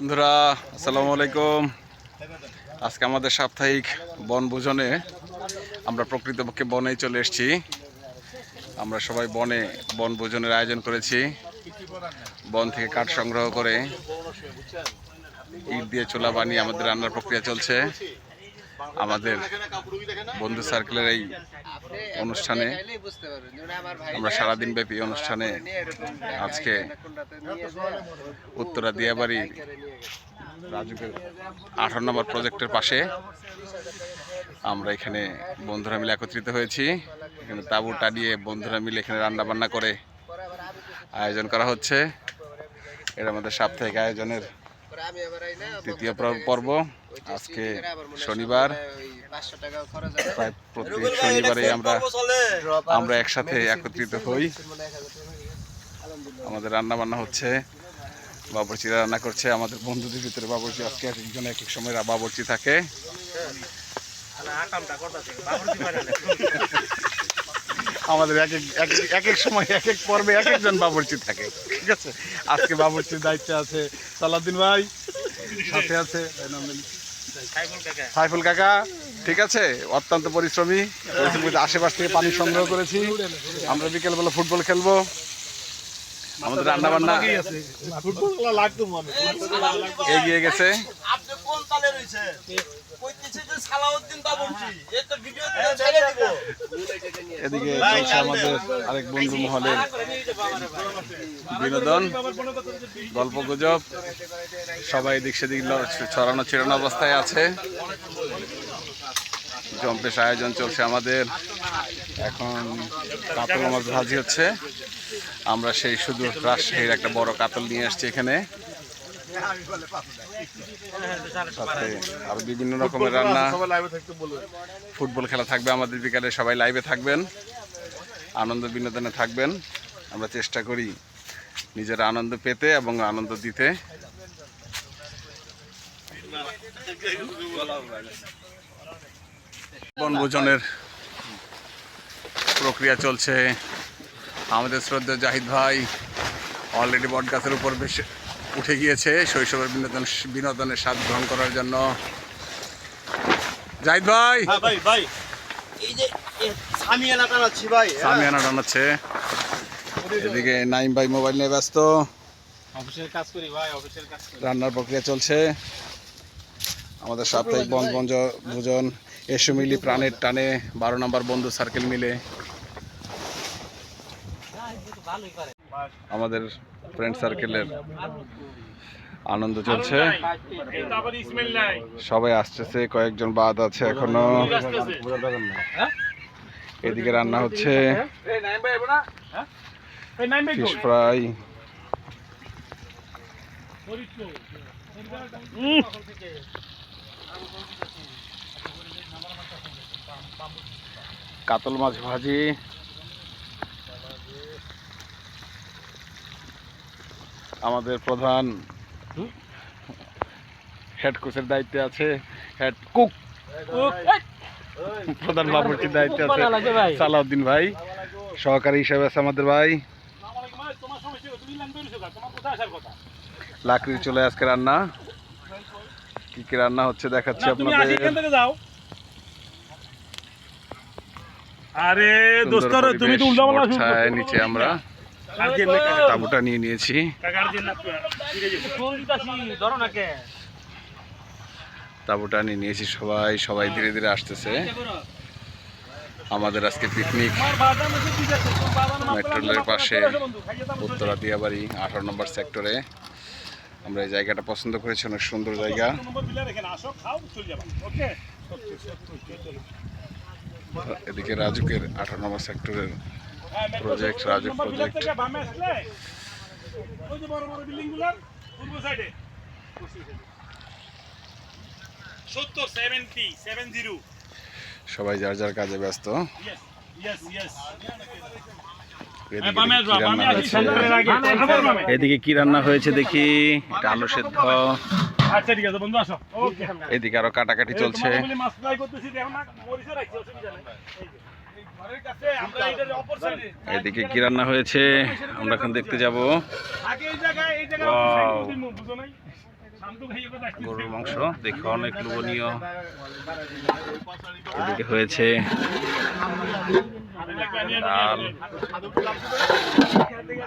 বন্ধুরা, আসসালামু আলাইকুম। আজকে আমাদের সাপ্তাহিক বনভোজনে আমরা প্রকৃতপক্ষে বনেই চলে এসেছি। আমরা সবাই বনে বনভোজনের আয়োজন করেছি। বন থেকে কাঠ সংগ্রহ করে ইট দিয়ে চোলা বানিয়ে আমাদের রান্নার প্রক্রিয়া চলছে। আমাদের বন্ধু সার্কেলের এই অনুষ্ঠানে আমরা সারাদিন ব্যাপী অনুষ্ঠানে আজকে উত্তরা দিয়াবাড়ি রাজুকের আঠারো নম্বর প্রজেক্টের পাশে আমরা এখানে বন্ধুরা মিলে একত্রিত হয়েছি। এখানে তাঁবু টানিয়ে বন্ধুরা মিলে এখানে রান্নাবান্না করে আয়োজন করা হচ্ছে। এটা আমাদের সাপ্তাহিক আয়োজনের তৃতীয় পর্ব আজকে শনিবার। প্রায় প্রত্যেক শনিবারে আমরা আমরা একসাথে একত্রিত হই। আমাদের রান্না বান্না হচ্ছে। বাবরচিরা রান্না করছে। আমাদের বন্ধুদের ভিতরে বাবরচি আজকে এক একজন এক এক সময় বাবরচি থাকে। আমাদের এক এক এক এক- সময় এক এক পর্বে এক একজন বাবরচি থাকে ঠিক আছে? আজকে বাবরচির দায়িত্বে আছে সালাদিন ভাই সাথে আছে সাইফুল কাকা। ঠিক আছে? অত্যন্ত পরিশ্রমী পরিশ্রমী আশেপাশ থেকে পানি সংগ্রহ করেছি। আমরা বিকেলবেলা ফুটবল খেলব। আমাদের রান্না বান্না এগিয়ে গেছে। আপনি কোন তালে রইছে কইতেছে যে সালাউদ্দিন বাবুর্চি এই তো ভিডিওতে ছেড়ে দিব। এদিকে আমাদের আরেক বন্ধু মহলের বিনোদন। গল্প গুজব। সবাই এদিক সেদিক ছড়ানো ছিড়ানো অবস্থায় আছে। জম্পেশ আয়োজন চলছে আমাদের। এখন কাতল মাছ ভাজি হচ্ছে। আমরা সেই শুধু রাজশাহীর একটা বড় কাতল নিয়ে আসছি এখানে। সাথে আরও বিভিন্ন রকমের রান্না। ফুটবল খেলা থাকবে আমাদের বিকালে, সবাই লাইভে থাকবেন। আনন্দ বিনোদনে থাকবেন। আমরা চেষ্টা করি নিজের আনন্দ পেতে এবং আনন্দ দিতে। বনভোজনের প্রক্রিয়া চলছে। আমাদের শ্রদ্ধা জাহিদ ভাই অলরেডি বট গাছের উপর বেশ উঠে গিয়েছে শৈশবের বিনোদন বিনোদনের স্বাদ গ্রহণ করার জন্য। জাহিদ ভাই! হ্যাঁ ভাই ভাই। এই যে স্বামী এলাকা ভাই সামিয়ানা টানাচ্ছে এদিকে নাইম ভাই মোবাইল নিয়ে ব্যস্ত। অফিসের কাজ করি ভাই অফিসের কাজ রান্নার প্রক্রিয়া চলছে। আমাদের সাপ্তাহিক বন বঞ্জ ভোজন। এসো মিলি প্রাণের টানে, বারো নম্বর বন্ধু সার্কেল মিলে। আমাদের ফ্রেন্ড সার্কেলের আনন্দ চলছে। সবাই আসতেছে, কয়েকজন বাদ আছে এখনও। এদিকে রান্না হচ্ছে। ফিশ ফ্রাই কাতল মাছ ভাজি। আমাদের প্রধান হেড কোচের দায়িত্বে আছে হেড কুক। প্রধান বাবুর্চির দায়িত্বে আছে সালাউদ্দিন ভাই। সহকারী হিসেবে আছে আমাদের ভাই। লাকড়ির চলে আজকে রান্না। কি কি রান্না হচ্ছে দেখাচ্ছি আপনাদের থেকে যাও আরে দোস্ত সুন্দর তুমি তো উল্টা পাল্টা বর্ষায় নিচে আমরা তাবুটা নিয়ে নিয়েছি। তাবুটা নিয়ে নিয়েছি সবাই সবাই ধীরে ধীরে আসতেছে। আমাদের আজকে পিকনিক আমার বাদাম এসে ঠিক আছে তোমার বাদাম মাত্র মেট্রো রেলের পাশে উত্তরা দিয়াবাড়ি আঠারো নম্বর সেক্টরে আমরা এই জায়গাটা পছন্দ করেছি অনেক সুন্দর জায়গা। এদিকে রাজুকের আঠারো নম্বর সেক্টরের Project, রাজু project. থেকে বামে আসলে ওই যে বড় বড় বিল্ডিংগুলার পূর্ব সাইডে সত্তর সেভেন্টি সেভেন জিরো সবাই যার যার কাজে ব্যস্ত এদিকে কি রান্না হয়েছে। দেখি আলু সেদ্ধ আচ্ছা ঠিক আছে বন্ধু আসো। ওকে। এদিকে আরও কাটাকাটি চলছে। মাছ ফ্রাই করতেছি দেখো না মরিচে রাখছি অসুবিধা নেই। এদিকে কি রান্না হয়েছে? আমরা এখন দেখতে যাব। গরুর মাংস দেখে অনেক লোভনীয়। এদিকে হয়েছে। ডাল।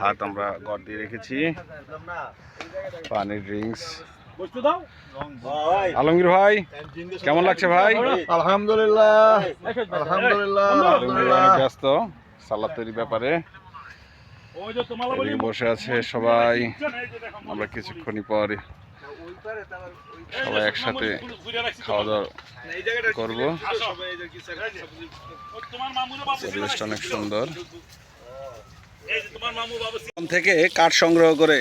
ভাত আমরা গড় দিয়ে রেখেছি। পানির ড্রিঙ্কস আলমগীর ভাই কেমন লাগছে ভাই? আলহামদুলিল্লাহ। আলহামদুলিল্লাহ ব্যস্ত সালাদ তৈরির ব্যাপারে। বসে আছে সবাই। আমরা কিছুক্ষণই পর সবাই একসাথে খাওয়া দাওয়া করব। পরিবেশটা অনেক সুন্দর। এই যে তোমার মামু বাবু বন থেকে কাঠ সংগ্রহ করে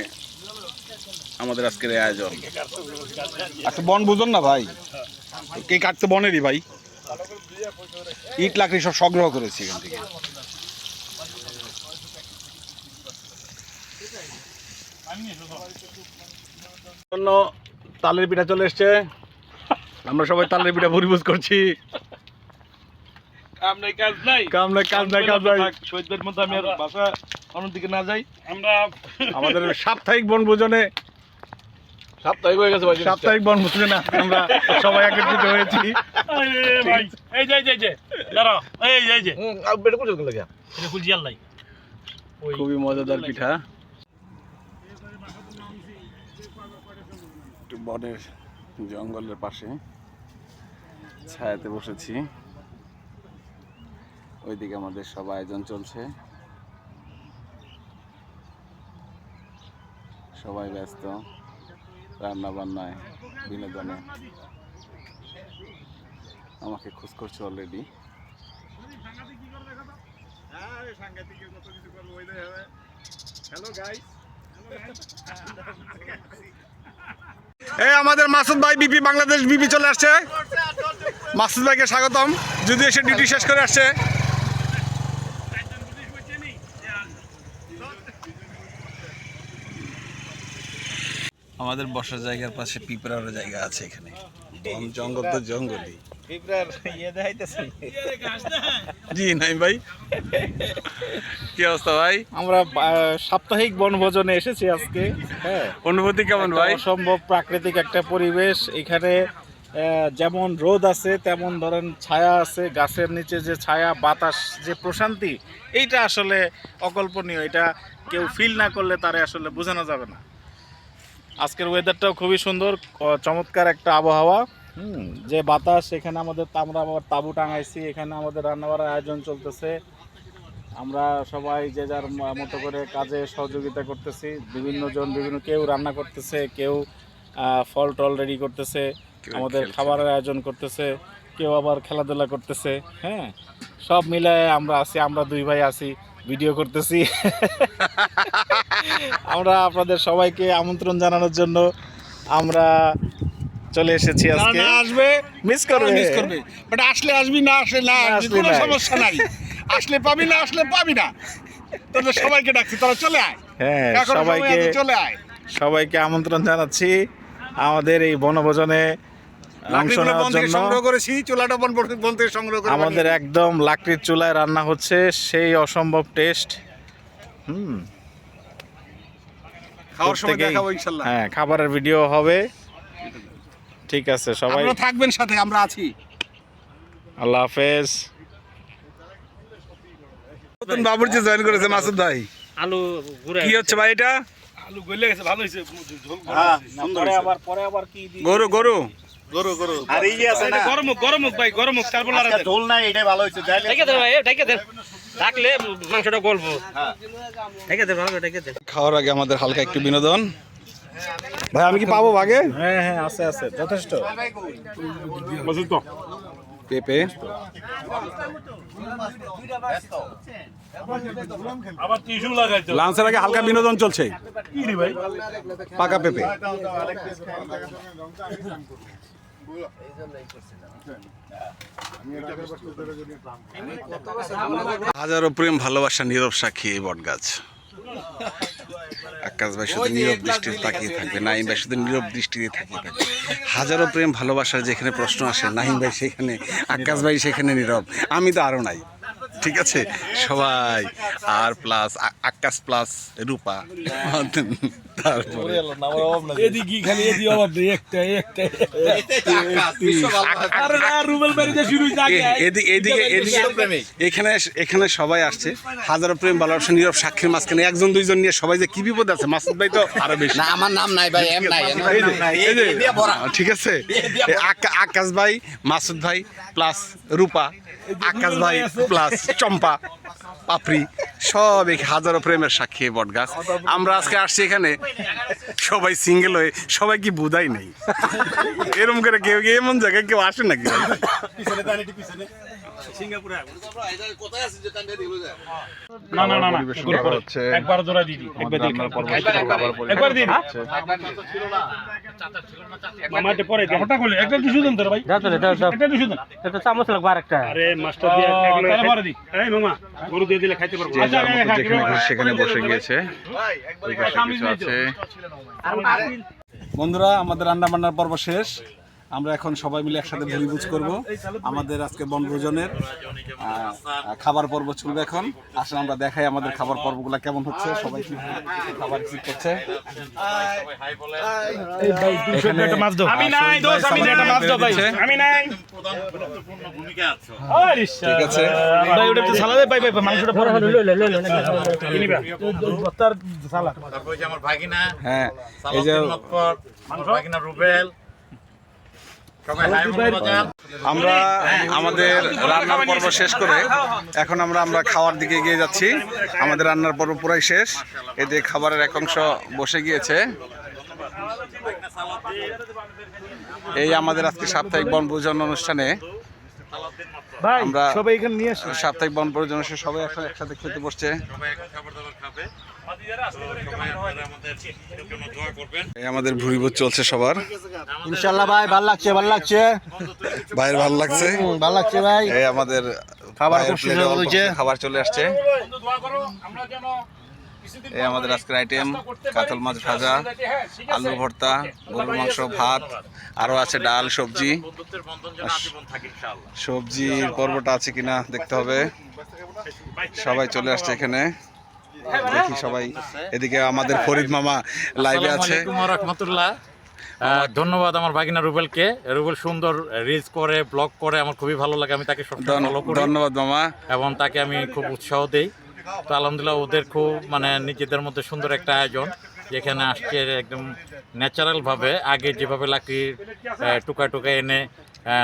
আমাদের আজকের এই আয়োজন। আচ্ছা বন বুঝুন না ভাই। কে কাঠ তো বনেরই ভাই। ইট লাকড়ি সব সংগ্রহ করেছি এখান থেকে। জন্য তালের পিঠা চলে এসছে। আমরা সবাই তালের পিঠা পরিবোধ করছি। আমরা কাজ নাই। কাম নাই কাজ নাই কাজ নাই। শহীদদের মধ্যে আমি আর বাসা অন্যদিকে না যাই। আমরা আমাদের সাপ্তাহিক বনভোজনে সাপ্তাহিক হয়ে গেছে ভাই সাপ্তাহিক বনভোজনে আমরা সবাই একত্রিত হয়েছি। ভাই এই যে এই যে, দাঁড়াও এই যে, এই যে। হুম আর বেটা লাগে এটা খুলছি আল্লাহ খুবই মজাদার পিঠা। একটু বনের জঙ্গলের পাশে ছায়াতে বসেছি। ওইদিকে আমাদের সব আয়োজন চলছে। সবাই ব্যস্ত। রান্না বান্নায় বিনোদনে। আমাকে খোঁজ করছে অলরেডি এই আমাদের মাসুদ ভাই বিপি, বাংলাদেশ বিপি চলে আসছে। মাসুদ ভাইকে স্বাগতম। যদি এসে ডিউটি শেষ করে আসছে। আমাদের বসার জায়গার পাশে পিঁপড়ারও জায়গা আছে এখানে। বন জঙ্গল তো জঙ্গলই জি নাই ভাই। কি অবস্থা ভাই? আমরা সাপ্তাহিক বনভোজনে এসেছি আজকে হ্যাঁ। অনুভূতি কেমন ভাই? অসম্ভব প্রাকৃতিক একটা পরিবেশ। এখানে যেমন রোদ আছে তেমন ধরেন ছায়া আছে। গাছের নিচে যে ছায়া বাতাস যে প্রশান্তি এইটা আসলে অকল্পনীয়। এটা কেউ ফিল না করলে তারে আসলে বোঝানো যাবে না। আজকের ওয়েদারটাও খুবই সুন্দর চমৎকার একটা আবহাওয়া। হুম। যে বাতাস এখানে আমাদের আমরা আবার তাঁবু টাঙাইছি এখানে আমাদের রান্নাবাড়ার আয়োজন চলতেছে। আমরা সবাই যে যার মতো করে কাজে সহযোগিতা করতেছি বিভিন্ন জন বিভিন্ন কেউ রান্না করতেছে কেউ ফল টল রেডি করতেছে আমাদের খাবারের আয়োজন করতেছে কেউ আবার খেলাধুলা করতেছে হ্যাঁ? সব মিলায় আমরা আছি আমরা দুই ভাই আছি। ভিডিও করতেছি। আমরা আপনাদের সবাইকে আমন্ত্রণ জানানোর জন্য আমরা চলে এসেছি আজকে। আসবে মিস করবে। মিস করবে। বাট আসলে আসবি না আসলে না আসবি, আসলে কোনো সমস্যা নাই। আসলে পাবি না আসলে পাবি না। তোদের সবাইকে ডাকছি তোরা চলে আয়। হ্যাঁ সবাইকে চলে আয়। সবাইকে আমন্ত্রণ জানাচ্ছি। আমাদের এই বনভোজনে অংশ নেওয়ার জন্য সংগ্রহ করেছি চুলাটা বন বন থেকে সংগ্রহ করে আমাদের একদম লাকড়ির চুলায় রান্না হচ্ছে সেই অসম্ভব টেস্ট। হুম। খাওয়ার সময় দেখাবো ইনশাল্লাহ। হ্যাঁ খাবারের ভিডিও হবে। ঠিক আছে। সবাই থাকবেন সাথে আমরা আছি। আল্লাহ হাফেজ। নতুন বাবুর্চি জয়েন করেছে মাসুদ ভাই। আলু ঘুরে কি হচ্ছে ভাই এটা? আলু গলে গেছে ভালো হয়েছে। ঝোল পরে আবার পরে আবার কি দিই গরু গরু। গরু গরু। আর এই আছে না? গরম গরম ভাই গরম তারপর আর নাই এটাই ভালো ঢেকে ভাই ঢেকে মাংসটা গল্প ঢেকে দেন ভালো ঢেকে দেন খাওয়ার আগে আমাদের হালকা একটু বিনোদন। ভাই আমি কি পাবো ভাগে? হ্যাঁ হ্যাঁ আছে আছে যথেষ্ট। পেঁপে। আবার টিস্যু লাঞ্চের আগে হালকা বিনোদন চলছে। পাকা পেঁপে। হাজারো প্রেম, ভালোবাসা, নীরব সাক্ষী এই বট গাছ আকাশ ভাই শুধু নীরব দৃষ্টিতে তাকিয়ে থাকবে নাইম ভাই শুধু নীরব দৃষ্টিতে তাকিয়ে থাকবে। হাজারো প্রেম, ভালোবাসার যেখানে প্রশ্ন আসে, নাহিম ভাই সেখানে, আকাশ ভাই সেখানে নীরব। আমি তো আরও নাই। ঠিক আছে? সবাই আর প্লাস আকাশ প্লাস রূপা। তারপরে। এখানে এখানে সবাই আসছে। হাজারো প্রেম ভালোবাসা নীরব সাক্ষীর মাঝখানে একজন দুইজন নিয়ে সবাই যে কি বিপদ আছে? মাসুদ ভাই তো আরও বেশি। না আমার নাম নাই ভাই এম নাই ঠিক আছে? আকাশ ভাই মাসুদ ভাই প্লাস রূপা। আকাশ ভাই প্লাস চম্পা পাপড়ি সব এক হাজারো প্রেমের সাক্ষী বট গাছ আমরা আজকে আসছি এখানে সবাই সিঙ্গেল হয়ে সবাই কি বুধাই নেই? এরম করে কেউ কেউ এমন জায়গায় কেউ আসে নাকি? না না না না পরিবেশন করে করা পরে। হচ্ছে। একবার জোড়া দিদি একবার দিদি একবার দিদি মামা এটা পরে দিন ওটা একটা টিস্যু দেন তোর ভাই। একটা টিস্যু দেন। চামচ লাগবে আরেকটা। আরে মাস্টার দিয়ে তাহলে পরে দি এই মামা গরু দিয়ে দিলে খাইতে পারব। আচ্ছা যার মতো খা, যেখানে খা, খুশি খা, সেখানে বসে গিয়েছে। ওই পাশে সামনে কিছু নেই তো। আছে বন্ধুরা আমাদের রান্না বান্নার পর্ব শেষ। আমরা এখন সবাই মিলে একসাথে ভুলিভুজ করব আমাদের আজকে বনভোজনের খাবার পর্ব চলবে এখন আসলে আমরা দেখাই আমাদের খাবার পর্বগুলো কেমন হচ্ছে সবাই কি খাবার কি করছে এখানে একটা মাছ দাও আমি নাই দোষ আমি একটা মাছ দাও ভাই আমি নাই ঠিক আছে ভাই ওটা তো সালাদে পাই পাই মাংসটা পরে হলো লই লই লই কিনিবা সালাদ তারপর যে আমার ভাগিনা হ্যাঁ এই যে ভাগিনা রুবেল সবাই হাই বলে বাজান আমরা আমাদের রান্নার পর্ব শেষ করে এখন আমরা আমরা খাওয়ার দিকে এগিয়ে যাচ্ছি। আমাদের রান্নার পর্ব পুরাই শেষ। এতে খাবারের এক অংশ বসে গিয়েছে। এই আমাদের আজকে সাপ্তাহিক বনভোজন অনুষ্ঠানে ভাই আমরা সবাই এখানে নিয়ে আসি সাপ্তাহিক বন অনুষ্ঠানে সবাই এখন একসাথে খেতে বসছে। সবাই খাবার দাবার খাবে তো সবাই আপনারা আমাদের জন্য দোয়া করবেন এই আমাদের ভুরিভোজ চলছে সবার। ইনশাআল্লাহ ভাই ভালো লাগছে ভালো লাগছে। ভাইয়ের ভালো লাগছে। ভালো লাগছে ভাই। এই আমাদের খাবার খুব সুন্দর হয়েছে। খাবার চলে আসছে। দোয়া করো আমরা যেন এই আমাদের আজকের আইটেম কাতল মাছ ভাজা আলু ভর্তা গরুর মাংস ভাত আরও আছে ডাল সবজি। সবজির পর্বটা আছে কিনা দেখতে হবে। সবাই চলে আসছে এখানে। দেখি সবাই। এদিকে আমাদের ফরিদ মামা লাইভে আছে। ধন্যবাদ আমার ভাগিনা রুবেলকে। রুবেল সুন্দর রিলস করে ব্লগ করে আমার খুবই ভালো লাগে। আমি তাকে ধন্যবাদ মামা। এবং তাকে আমি খুব উৎসাহ দেই। তো আলহামদুলিল্লাহ ওদের খুব মানে নিজেদের মধ্যে সুন্দর একটা আয়োজন যেখানে আসছে একদম ন্যাচারালভাবে আগে যেভাবে লাকড়ির টুকা টুকা এনে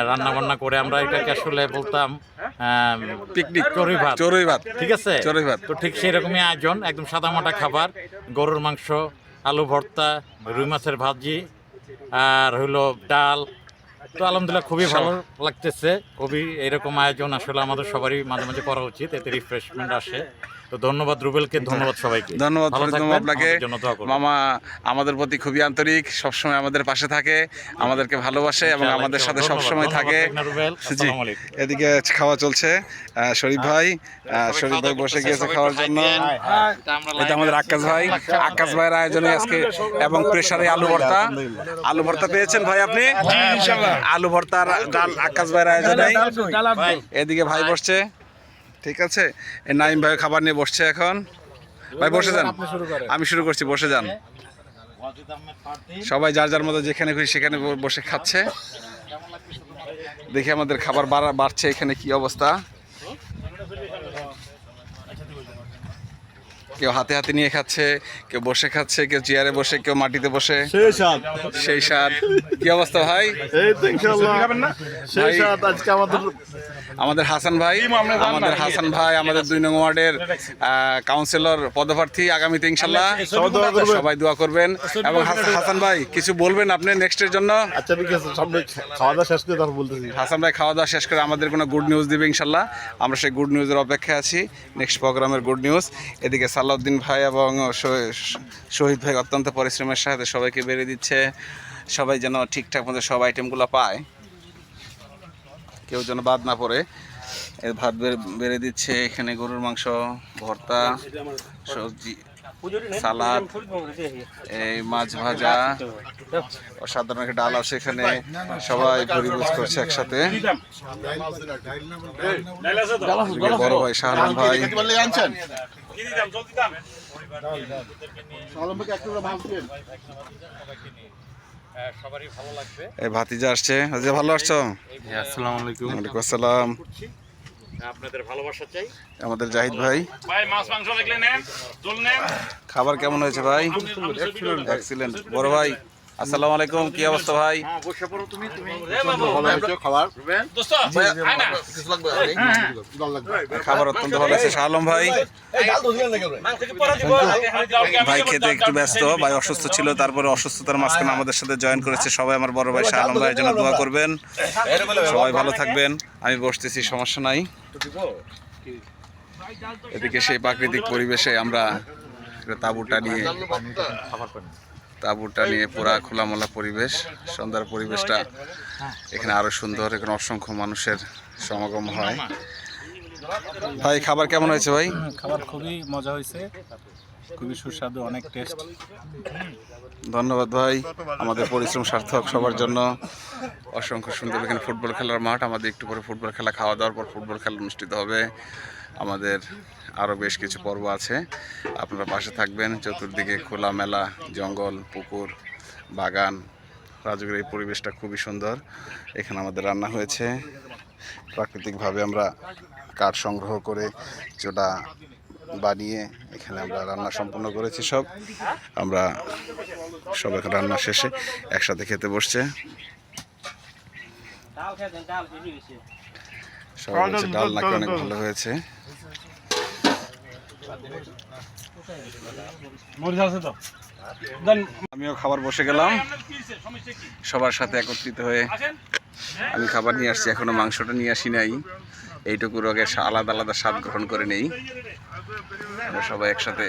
রান্না বান্না করে আমরা এটাকে আসলে বলতাম পিকনিক চড়ুই ভাত চড়ুই ভাত ঠিক আছে? চড়ুই ভাত তো ঠিক সেই রকমই আয়োজন একদম সাদামাটা খাবার গরুর মাংস আলু ভর্তা রুই মাছের ভাজি আর হইল ডাল তো আলহামদুলিল্লাহ খুবই ভালো লাগতেছে। খুবই এরকম আয়োজন আসলে আমাদের সবারই মাঝে মাঝে করা উচিত। এতে রিফ্রেশমেন্ট আসে। তো ধন্যবাদ রুবেলকে ধন্যবাদ সবাইকে। ধন্যবাদ আপনাকে। মামা আমাদের প্রতি খুবই আন্তরিক সবসময় আমাদের পাশে থাকে আমাদেরকে ভালোবাসে এবং আমাদের সাথে সবসময় থাকে। জি এদিকে খাওয়া চলছে আহ, শরীফ ভাই আহ, শরীফ ভাই বসে গিয়েছে খাওয়ার জন্য। এটা আমাদের আকাশ ভাই আকাশ ভাইয়ের আয়োজনে আজকে এবং প্রেসারে আলু ভর্তা। আলু ভর্তা পেয়েছেন ভাই আপনি? আলু ভর্তার ডাল আকাশ ভাইয়ের আয়োজনে। এদিকে ভাই। বসছে। ঠিক আছে? নাইম ভাই খাবার নিয়ে বসছে এখন। ভাই বসে যান। আমি শুরু করছি বসে যান। সবাই যার যার মতো যেখানে খুশি সেখানে বসে খাচ্ছে। দেখি আমাদের খাবার বাড়া বাড়ছে এখানে কি অবস্থা। কেউ হাতে হাতে নিয়ে খাচ্ছে কেউ বসে খাচ্ছে কেউ চেয়ারে বসে কেউ মাটিতে বসে। সেই সাত সেই স্বাদ। কি অবস্থা ভাই? সেই আজকে আমাদের। আমাদের হাসান ভাই আমাদের হাসান ভাই আমাদের দুই নং ওয়ার্ডের কাউন্সিলর পদপ্রার্থী আগামীতে ইনশাল্লাহ সবাই দোয়া করবেন। এবং হাস- হাসান ভাই কিছু বলবেন আপনি নেক্সটের জন্য? আচ্ছা ঠিক আছে সামনে খাওয়া দাওয়া শেষ করে তারপর বলতেছি। হাসান ভাই খাওয়া দাওয়া শেষ করে আমাদের কোনো গুড নিউজ দিবে ইনশাল্লাহ আমরা সেই গুড নিউজের অপেক্ষায় আছি। নেক্সট প্রোগ্রামের গুড নিউজ এদিকে সালাউদ্দিন ভাই এবং শহীদ ভাই অত্যন্ত পরিশ্রমের সাথে সবাইকে বেড়ে দিচ্ছে। সবাই যেন ঠিকঠাক মতো সব আইটেমগুলো পায়। কেউ যেন বাদ না পড়ে। এর ভাত বেড়ে- দিচ্ছে এখানে গরুর মাংস ভর্তা সবজি সালাদ এই মাছ ভাজা। অসাধারণ একটা ডাল আছে এখানে। সবাই পরিবেশ করছে একসাথে। বড় ভাই শাহ আলম ভাই কি দিতাম? জল দিতাম? সবারই ভালো লাগবে এই ভাতিজা আসছে। ভালো আসছো আসসালামু ওয়ালাইকুম আসসালাম। আপনাদের ভালোবাসা চাই। আমাদের জাহিদ ভাই। ভাই মাছ মাংস লাগলে নেন খাবার কেমন হয়েছে ভাই? এক্সিলেন্ট বড় ভাই আসসালামু আলাইকুম কি অবস্থা ভাই? বসে পড়ো তুমি তুমি। দোস্ত আয় না। খাবার অত্যন্ত ভালো আছে শাহ আলম ভাই ভাই খেতে একটু ব্যস্ত ভাই অসুস্থ ছিল তারপরে অসুস্থতার মাঝখানে আমাদের সাথে জয়েন করেছে সবাই আমার বড় ভাই শাহ আলম ভাইয়ের জন্য দোয়া করবেন। সবাই ভালো থাকবেন আমি বসতেছি সমস্যা নাই। এদিকে সেই প্রাকৃতিক পরিবেশে আমরা তাঁবুটা নিয়ে তাঁবুটা নিয়ে পুরা খোলামেলা পরিবেশ, সন্ধ্যার পরিবেশটা এখানে আরও সুন্দর, এখানে অসংখ্য মানুষের সমাগম হয়। ভাই, খাবার কেমন হয়েছে ভাই? খাবার খুবই মজা হয়েছে। খুবই সুস্বাদু, অনেক টেস্ট ধন্যবাদ ভাই, আমাদের পরিশ্রম সার্থক সবার জন্য। অসংখ্য সুন্দর এখানে ফুটবল খেলার মাঠ, আমাদের একটু পরে ফুটবল খেলা, খাওয়া দাওয়ার পর ফুটবল খেলা অনুষ্ঠিত হবে। আমাদের আরও বেশ কিছু পর্ব আছে। আপনারা পাশে থাকবেন, চতুর্দিকে খোলা মেলা, জঙ্গল, পুকুর, বাগান। রাজুকের এই পরিবেশটা খুবই সুন্দর। এখানে আমাদের রান্না হয়েছে। প্রাকৃতিকভাবে আমরা কাঠ সংগ্রহ করে চোলা বানিয়ে এখানে আমরা রান্না সম্পন্ন করেছি সব। আমরা সব এখন রান্না শেষে একসাথে খেতে বসছে। সবাই ডাল নাকি অনেক ভালো হয়েছে। আমিও খাবার বসে গেলাম। সবার সাথে একত্রিত হয়ে আমি খাবার নিয়ে আসছি এখনও মাংসটা নিয়ে আসি নাই। এইটুকু রোগের আলাদা আলাদা স্বাদ গ্রহণ করে নেই। আমরা সবাই একসাথে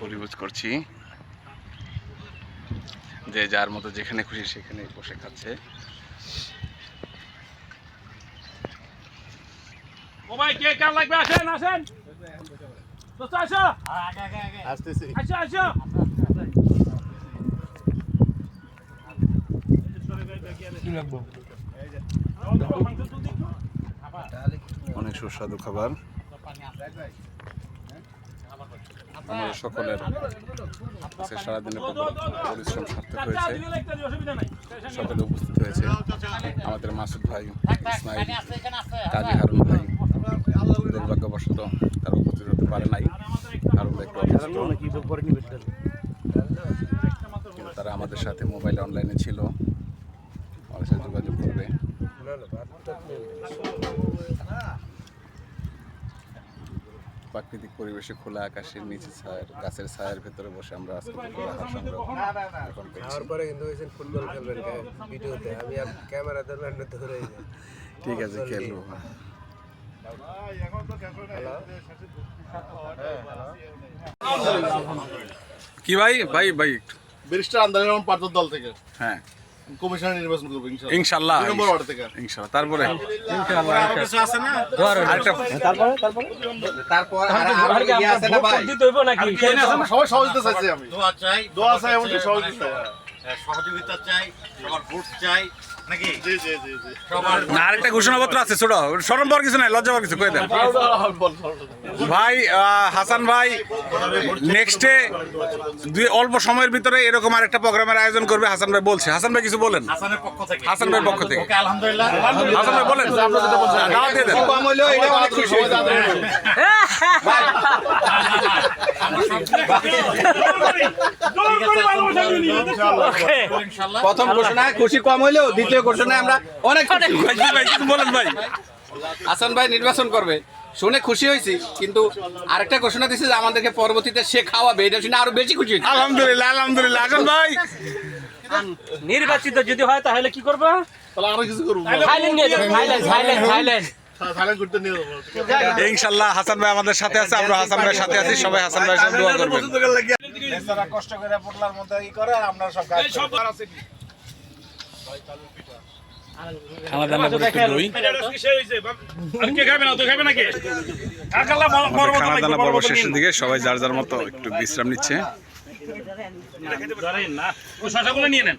পরিভোজ করছি। যে যার মতো যেখানে খুশি সেখানে বসে খাচ্ছে। ও ভাই কে লাগবে? অনেক সুস্বাদু খাবার। আমাদের সকলের সারাদিনের পরিশ্রম সার্থক হয়েছে। সকলে উপস্থিত হয়েছে। আমাদের মাসুদ ভাই, ইসমাইল, কাজী হারুন ভাই, দুর্ভাগ্যবশত তারা উপস্থিত হতে পারে নাই। হারুন ভাই তারা আমাদের সাথে মোবাইলে অনলাইনে ছিল। আমাদের সাথে যোগাযোগ করবে। প্রাকৃতিক পরিবেশে খোলা আকাশের নিচে ছায়ের গাছের ছায়ের ভেতরে বসে আমরা আজকে। খাওয়ার কিন্তু ফুটবল খেলবেন ভিডিওতে। আমি আর ক্যামেরা ধরবেন না ধরে ঠিক আছে খেলব। কি ভাই? ভাই ভাই ব্যারিস্টার আন্দাজ পার্থর দল থেকে। হ্যাঁ। কমিশনার নির্বাচন করব ইনশাআল্লাহ। ইনশাল্লাহ নম্বর ওয়ার্ড থেকে। ইনশাল্লাহ তারপরে? সবাই সহযোগিতা চাইছি আমি। দোয়া চাই দোয়া চাই এমনকি সহযোগিতা সহযোগিতা চাই সবার ভোট চাই। নাকি? জি জি জি জি। সবার না আরেকটা ঘোষণাপত্র আছে ছোট। সরম পাওয়ার কিছু নাই লজ্জা পাওয়ার কিছু কয়ে দেন। ভাই হাসান ভাই নেক্সটে দুই অল্প সময়ের ভিতরে এরকম আরেকটা প্রোগ্রামের আয়োজন করবে হাসান ভাই বলছে। হাসান ভাই কিছু বলেন? হাসানের পক্ষ থেকে। হাসান ভাইয়ের পক্ষ থেকে। আলহামদুলিল্লাহ। হাসান ভাই বলেন। দাওয়াত দিয়ে দেন। হয়ে প্রথম ঘোষণা খুশি কম হইলেও দ্বিতীয় ঘোষণা আমরা অনেক খুশি। ভাই জি ভাই কিছু বলেন ভাই। হাসান ভাই নির্বাচন করবে। শুনে খুশি হয়েছি কিন্তু আরেকটা ঘোষণা দিছে যে আমাদেরকে পরবর্তীতে সে খাওয়াবে এটা শুনে আরও বেশি খুশি আলহামদুলিল্লাহ আলহামদুলিল্লাহ। হাসান ভাই। নির্বাচিত যদি হয় তাহলে কি করব? তাহলে আরও কিছু করব। থাইল্যান্ড নিয়ে যাব থাইল্যান্ড থাইল্যান্ড থাইল্যান্ড থাইল্যান্ড ঘুরতে নিয়ে যাব। ইনশাল্লাহ হাসান ভাই আমাদের সাথে আছে আমরা হাসান ভাইয়ের সাথে আছি সবাই হাসান ভাইয়ের সাথে দোয়া করবেন। কষ্ট করে পটলার মধ্যে ই করে আমরা সব গাছ সব আছে। কি খানা দানা করে একটু দই। খানা দানা পর্ব শেষের দিকে সবাই যার যার মতো একটু বিশ্রাম নিচ্ছে। ধরেন না। ও শশাগুলো নিয়ে নেন।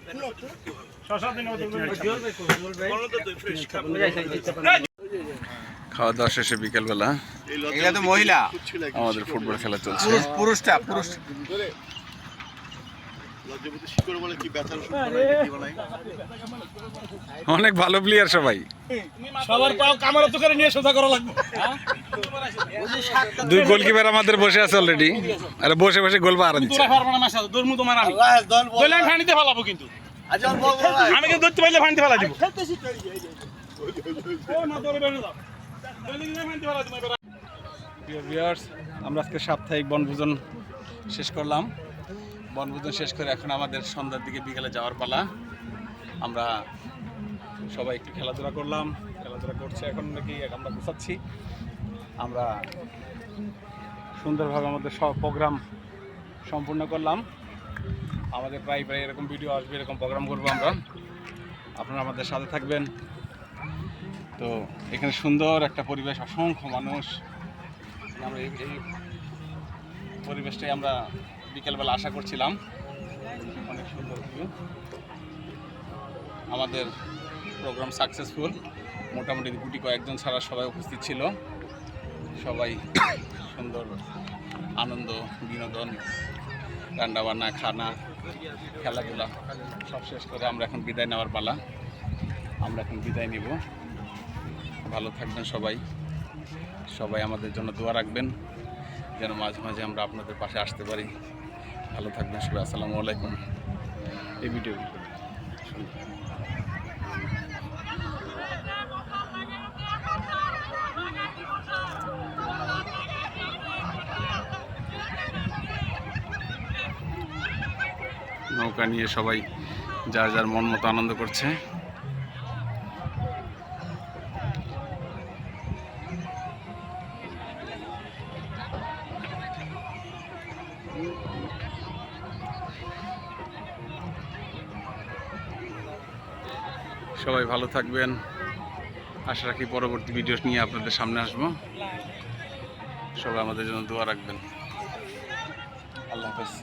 খাওয়া দাওয়া শেষে বিকেলবেলা এগুলা তো মহিলা। আমাদের ফুটবল খেলা চলছে। পুরুষটা পুরুষ অনেক ভালো প্লেয়ার সবাই। সবার পাও কামার তো করে নিয়ে সোজা করা লাগবে। দুই গোলকিপার আমাদের বসে আছে অলরেডি আর বসে বসে গোল পাহারা দিচ্ছে তোরা পারব না মাসা দৌড়মু তোমার আমি দলে আমি ফানিতে ফেলাবো কিন্তু। আমি কিন্তু ধরতে পারলে ফানিতে ফেলা দিব। আমরা আজকে সাপ্তাহিক বনভোজন শেষ করলাম। বনভোজন শেষ করে এখন আমাদের সন্ধ্যার দিকে বিকেলে যাওয়ার পালা। আমরা সবাই একটু খেলাধুলা করলাম, খেলাধুলা করছে এখন নাকি আমরা গুছাচ্ছি। আমরা সুন্দরভাবে আমাদের সব প্রোগ্রাম সম্পূর্ণ করলাম। আমাদের প্রায় প্রায় এরকম ভিডিও আসবে, এরকম প্রোগ্রাম করব আমরা। আপনারা আমাদের সাথে থাকবেন। তো এখানে সুন্দর একটা পরিবেশ, অসংখ্য মানুষ। আমরা এই এই পরিবেশটাই আমরা বিকেলবেলা আশা করছিলাম। অনেক সুন্দর view। আমাদের প্রোগ্রাম সাকসেসফুল মোটামুটি গুটি কয়েকজন ছাড়া সবাই উপস্থিত ছিল। সবাই সুন্দর আনন্দ, বিনোদন, রান্নাবান্না, খানা, খেলাধুলা সব শেষ করে আমরা এখন বিদায় নেওয়ার পালা। আমরা এখন বিদায় নিব। ভালো থাকবেন সবাই। সবাই আমাদের জন্য দোয়া রাখবেন। যেন মাঝে মাঝে আমরা আপনাদের পাশে আসতে পারি। ভালো থাকবেন সবাই আসসালামু আলাইকুম। এই ভিডিও নৌকা নিয়ে সবাই যার যার মন মতো আনন্দ করছে। ভালো থাকবেন। আশা রাখি পরবর্তী ভিডিও নিয়ে আপনাদের সামনে আসব। সবাই আমাদের জন্য দোয়া রাখবেন। আল্লাহ হাফেজ।